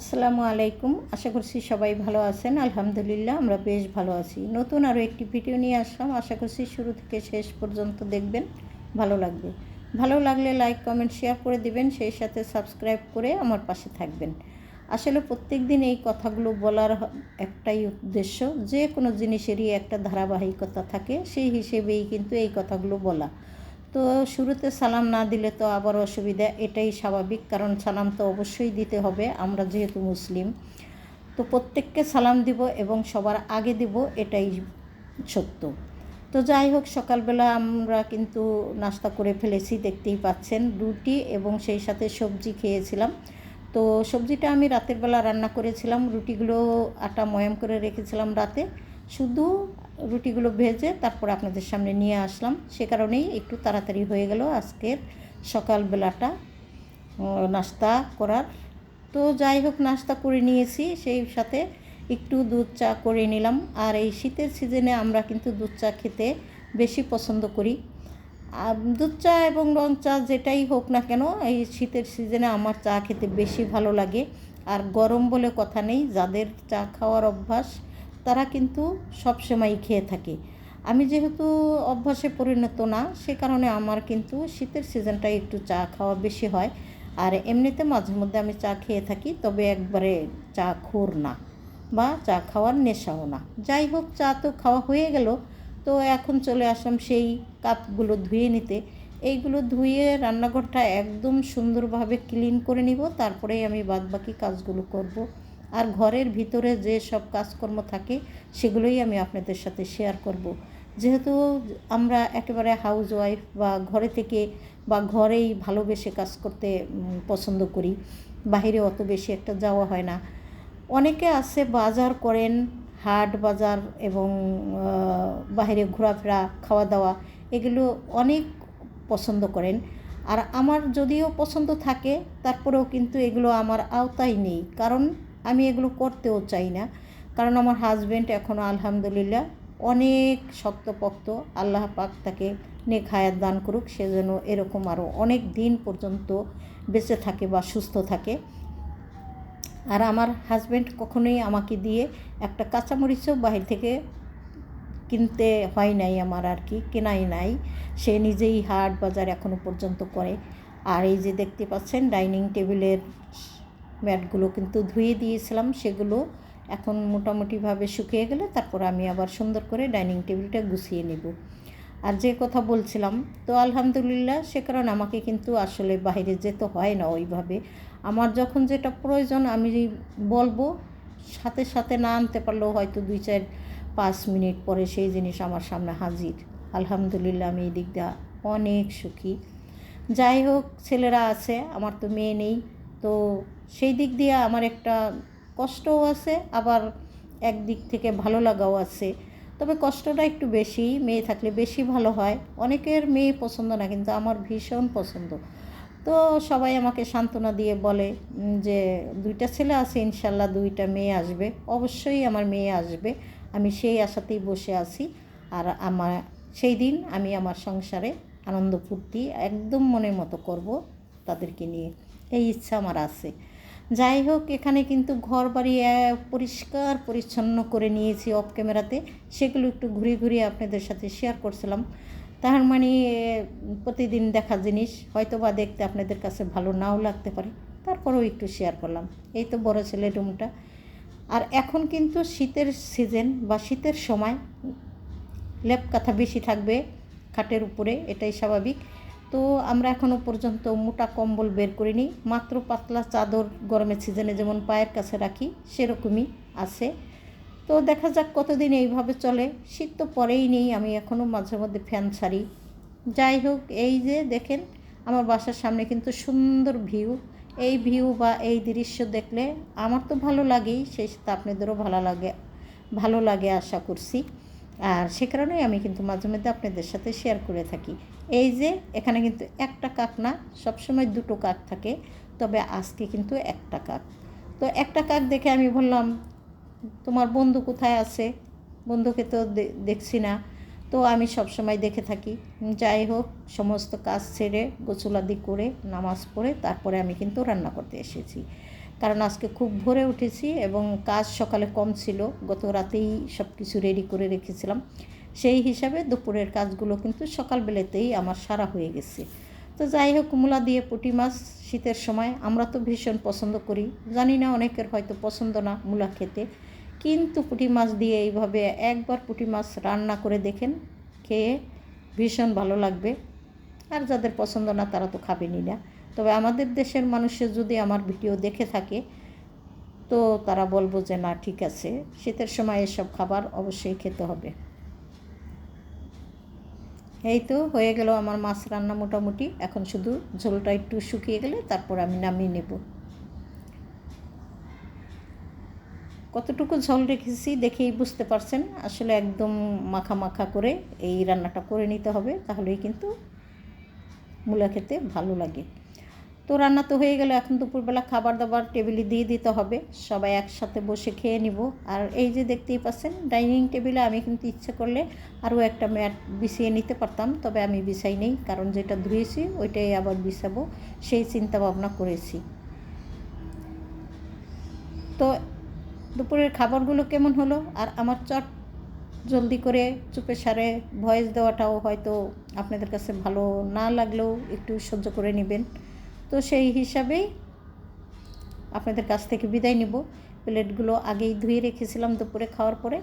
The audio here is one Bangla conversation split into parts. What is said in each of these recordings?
আসসালামু আলাইকুম। আশা করছি সবাই ভালো আছেন। আলহামদুলিল্লাহ, আমরা বেশ ভালো আছি। নতুন আরও একটি ভিডিও নিয়ে আসলাম। আশা করছি শুরু থেকে শেষ পর্যন্ত দেখবেন। ভালো লাগবে। ভালো লাগলে লাইক, কমেন্ট, শেয়ার করে দিবেন। সেই সাথে সাবস্ক্রাইব করে আমার পাশে থাকবেন। আসলে প্রত্যেক দিন এই কথাগুলো বলার একটাই উদ্দেশ্য, যে কোনো জিনিসেরই একটা ধারাবাহিকতা থাকে। সেই হিসেবেই কিন্তু এই কথাগুলো বলা। তো শুরুতে সালাম না দিলে তো আবার অসুবিধা, এটাই স্বাভাবিক। কারণ সালাম তো অবশ্যই দিতে হবে, আমরা যেহেতু মুসলিম। তো প্রত্যেককে সালাম দিব এবং সবার আগে দিব, এটাই সত্য। তো যাই হোক, সকালবেলা আমরা কিন্তু নাস্তা করে ফেলেছি, দেখতেই পাচ্ছেন। রুটি এবং সেই সাথে সবজি খেয়েছিলাম। তো সবজিটা আমি রাতের বেলা রান্না করেছিলাম। রুটিগুলো আটা ময়াম করে রেখেছিলাম রাতে। শুধু রুটিগুলো ভেজে তারপর আপনাদের সামনে নিয়ে আসলাম। সে কারণেই একটু তাড়াতাড়ি হয়ে গেল আজকের সকালবেলাটা নাস্তা করার। তো যাই হোক, নাস্তা করে নিয়েছি, সেই সাথে একটু দুধ চা করে নিলাম। আর এই শীতের সিজনে আমরা কিন্তু দুধ চা খেতে বেশি পছন্দ করি। দুধ চা এবং রং চা যেটাই হোক না কেন, এই শীতের সিজনে আমার চা খেতে বেশি ভালো লাগে। আর গরম বলে কথা নেই, যাদের চা খাওয়ার অভ্যাস তারা কিন্তু সবসময়ই খেয়ে থাকে। আমি যেহেতু অভ্যাসে পরিণত না, সে কারণে আমার কিন্তু শীতের সিজনটাই একটু চা খাওয়া বেশি হয়। আর এমনিতে মাঝে মধ্যে আমি চা খেয়ে থাকি, তবে একবারে চা খোর না বা চা খাওয়ার নেশাও না। যাই হোক, চা তো খাওয়া হয়ে গেল। তো এখন চলে আসলাম সেই কাপগুলো ধুয়ে নিতে। এইগুলো ধুয়ে রান্নাঘরটা একদম সুন্দরভাবে ক্লিন করে নিব। তারপরেই আমি বাদবাকি কাজগুলো করব। আর ঘরের ভিতরে যে সব কাজকর্ম থাকে, সেগুলোই আমি আপনাদের সাথে শেয়ার করব। যেহেতু আমরা একেবারে হাউস ওয়াইফ বা ঘরে থেকে বা ঘরেই ভালোবেসে কাজ করতে পছন্দ করি বাইরে অত বেশি একটা যাওয়া হয় না। অনেকে আছে বাজার করেন, হাট বাজার এবং বাইরে ঘোরাফেরা খাওয়া দাওয়া এগুলো অনেক পছন্দ করেন। আর আমার যদিও পছন্দ থাকে, তারপরেও কিন্তু এগুলো আমার আওতায় নেই। কারণ আমি এগুলো করতেও চাই না। কারণ আমার হাজব্যান্ড এখনও আলহামদুলিল্লাহ অনেক শক্তপক্ত। আল্লাহ পাক তাকে নেক হায়াত দান করুক, সে যেন এরকম আরও অনেক দিন পর্যন্ত বেঁচে থাকে বা সুস্থ থাকে। আর আমার হাজব্যান্ড কখনোই আমাকে দিয়ে একটা কাঁচামরিচও বাহির থেকে কিনতে হয় নাই আমার আর কি, কেনাই নাই। সে নিজেই হাট বাজার এখনও পর্যন্ত করে। আর এই যে দেখতে পাচ্ছেন, ডাইনিং টেবিলের ম্যাটগুলো কিন্তু ধুয়ে দিয়েছিলাম, সেগুলো এখন মোটামুটিভাবে শুকিয়ে গেলে তারপর আমি আবার সুন্দর করে ডাইনিং টেবিলটা গুছিয়ে নেব। আর যে কথা বলছিলাম, তো আলহামদুলিল্লাহ সে কারণে আমাকে কিন্তু আসলে বাইরে যেতে হয় না ওইভাবে। আমার যখন যেটা প্রয়োজন আমি বলব, সাথে সাথে না আনতে পারলেও হয়তো দুই চার পাঁচ মিনিট পরে সেই জিনিস আমার সামনে হাজির। আলহামদুলিল্লাহ আমি এই দিক দিয়ে অনেক সুখী। যাই হোক, ছেলেরা আছে, আমার তো মেয়ে নেই। তো সেই দিক দিয়ে আমার একটা কষ্টও আছে, আবার একদিক থেকে ভালো লাগাও আছে। তবে কষ্টটা একটু বেশি, মেয়ে থাকলে বেশি ভালো হয়। অনেকের মেয়ে পছন্দ না, কিন্তু আমার ভীষণ পছন্দ। তো সবাই আমাকে সান্ত্বনা দিয়ে বলে যে দুইটা ছেলে আছে, ইনশাল্লাহ দুইটা মেয়ে আসবে। অবশ্যই আমার মেয়ে আসবে। আমি সেই আশাতেই বসে আছি। আর আমার, সেই দিন আমি আমার সংসারে আনন্দ ফুর্তি একদম মনের মতো করব তাদেরকে নিয়ে। এই ইচ্ছা আমার আছে। যাই হোক, এখানে কিন্তু ঘর বাড়ি পরিষ্কার পরিচ্ছন্ন করে নিয়েছি অফ ক্যামেরাতে সেগুলো একটু ঘুরে ঘুরে আপনাদের সাথে শেয়ার করছিলাম। তার মানে প্রতিদিন দেখা জিনিস হয়তো বা দেখতে আপনাদের কাছে ভালো নাও লাগতে পারে। তারপরেও একটু শেয়ার করলাম। এই তো বড় ছেলে রুমটা। আর এখন কিন্তু শীতের সিজন বা শীতের সময় লেপ কাঁথা বেশি থাকবে খাটের উপরে, এটাই স্বাভাবিক। তো আমরা এখনও পর্যন্ত মোটা কম্বল বের করিনি, মাত্র পাতলা চাদর গরমের সিজনে যেমন পায়ের কাছে রাখি, সেরকমই আছে। তো দেখা যাক কতদিন এইভাবে চলে। শীত তো পরেই নেই, আমি এখনও মাঝে মধ্যে ফ্যান ছাড়ি। যাই হোক, এই যে দেখেন, আমার বাসার সামনে কিন্তু সুন্দর ভিউ। এই ভিউ বা এই দৃশ্য দেখলে আমার তো ভালো লাগেই, সেই সাথে আপনাদেরও ভালো লাগে ভালো লাগে আশা করছি। আর সে কারণেই আমি কিন্তু মাঝে মধ্যে আপনাদের সাথে শেয়ার করে থাকি। এই যে, এখানে কিন্তু একটা কাক না, সবসময় দুটো কাক থাকে, তবে আজকে কিন্তু একটা কাক। তো একটা কাক দেখে আমি বললাম, তোমার বন্ধু কোথায় আছে? বন্ধুকে তো দেখছি না। তো আমি সবসময় দেখে থাকি। যাই হোক, সমস্ত কাজ ছেড়ে গোছলাদি করে, নামাজ পড়ে তারপরে আমি কিন্তু রান্না করতে এসেছি। কারণ আজকে খুব ভোরে উঠেছি এবং কাজ সকালে কম ছিল, গত রাতেই সব কিছু রেডি করে রেখেছিলাম। সেই হিসাবে দুপুরের কাজগুলো কিন্তু সকালবেলাতেই আমার সারা হয়ে গেছে। তো যাই হোক, মূলা দিয়ে পুঁটি মাছ শীতের সময়, আমরা তো ভীষণ পছন্দ করি। জানি না অনেকের হয়তো পছন্দ না মূলা খেতে। কিন্তু পুঁটি মাছ দিয়ে এইভাবে একবার পুঁটি মাছ রান্না করে দেখেন, খেয়ে ভীষণ ভালো লাগবে। আর যাদের পছন্দ না, তারা তো খাবেনই না। তবে আমাদের দেশের মানুষের যদি আমার ভিডিও দেখে থাকে, তো তারা বলব যে, না, ঠিক আছে, শীতের সময় এসব খাবার অবশ্যই খেতে হবে। এই তো হয়ে গেল আমার মাছ রান্না মোটামুটি। এখন শুধু ঝোলটা একটু শুকিয়ে গেলে তারপর আমি নামিয়ে নেব। কতটুকু ঝোল রেখেছি দেখেই বুঝতে পারছেন। আসলে একদম মাখা মাখা করে এই রান্নাটা করে নিতে হবে, তাহলেই কিন্তু মূলা খেতে ভালো লাগে। তো রান্না তো হয়ে গেল, এখন দুপুরবেলা খাবার দাবার টেবিলে দিয়ে দিতে হবে। সবাই একসাথে বসে খেয়ে নিব। আর এই যে দেখতেই পাচ্ছেন, ডাইনিং টেবিলে আমি কিন্তু ইচ্ছে করলে আরও একটা ম্যাট বিছিয়ে নিতে পারতাম, তবে আমি বিছাই নেই, কারণ যেটা ধুয়েছি ওইটাই আবার বিছাবো, সেই চিন্তা ভাবনা করেছি। তো দুপুরের খাবারগুলো কেমন হলো? আর আমার চট জলদি করে চুপে সারে ভয়েস দেওয়াটাও হয়তো আপনাদের কাছে ভালো না লাগলেও একটু সহ্য করে নেবেন। তো সেই হিসাবেই আপনাদের কাছ থেকে বিদায় নিব। প্লেটগুলো আগেই ধুয়ে রেখেছিলাম দুপুরে খাওয়ার পরে।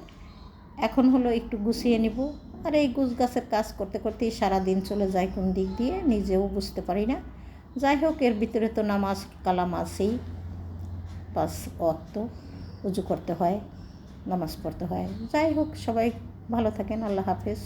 এখন হলো একটু গুছিয়ে নিব। আর এই গুছ গাছের কাজ করতে করতেই সারা দিন চলে যায় কোন দিক দিয়ে নিজেও বুঝতে পারি না। যাই হোক, এর ভিতরে তো নামাজ কালাম আছেই। পাঁচ অক্ত উজু করতে হয় নামাজ পড়তে হয়। যাই হোক সবাই ভালো থাকেন আল্লাহ হাফেজ।